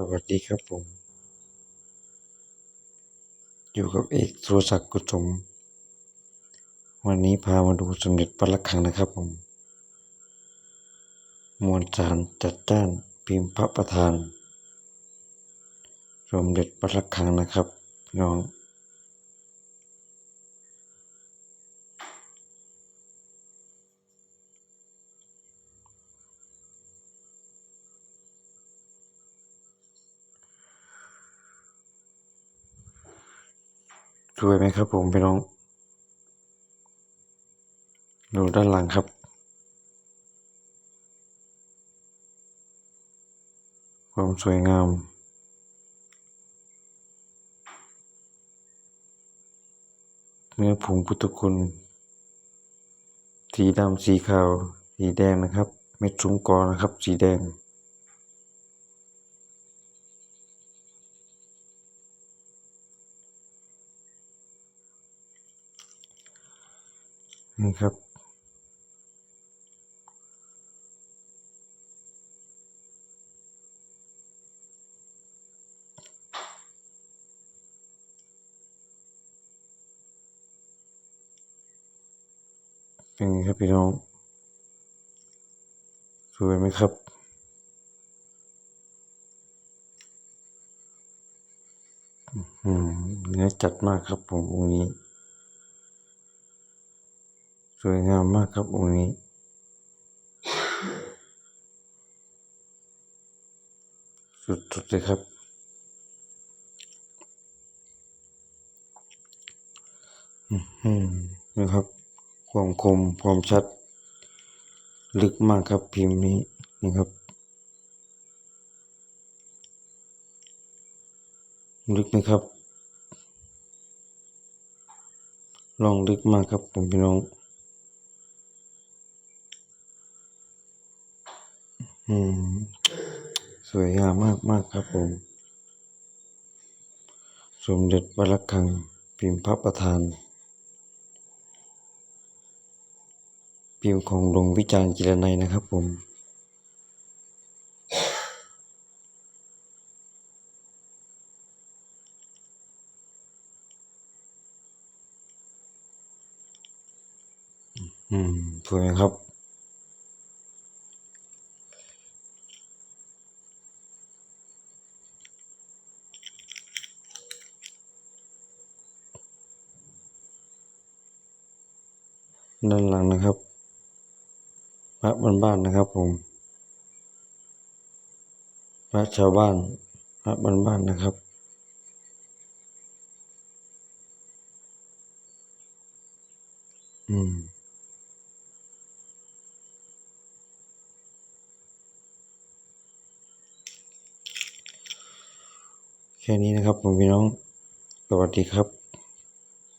สวัสดีครับผม อยู่กับเอกสุรศักดิ์กุศลวันนี้พามาดูสมเด็จพระลักขังนะครับผม มวลสารจัดจ้านพิมพ์พระประธาน สมเด็จพระลักขังนะครับ น้อง สวยไหมครับผมพี่น้อง ดูด้านหลังครับความสวยงาม เนื้อผงพุทธคุณ สีดำสีขาว สีแดงนะครับ เม็ดชุมกอนะครับ สีแดง นี่ครับ เป็นไงครับพี่น้อง สวยไหมครับอืมเนื้อจัดมากครับผมองค์นี้ วยงามมากครับองค์นี้ สุดๆเลยครับ อืมนะครับ ความคมความชัด ลึกมากครับพิมพ์นี้นี่ครับลึกไหมครับ ลองลึกมากครับผมพี่น้อง อืม สวยงามมากมากครับผม สมเด็จพระลักขัง พิมพ์พระประธาน พิมพ์ของหลวงวิจารณ์จิรนัยนะครับผมอืมสวยไหมครับ ด้านหลังนะครับพระบ้านๆนะครับผมพระชาวบ้านพระบ้านๆนะครับอืมแค่นี้นะครับผมพี่น้อง สวัสดีครับ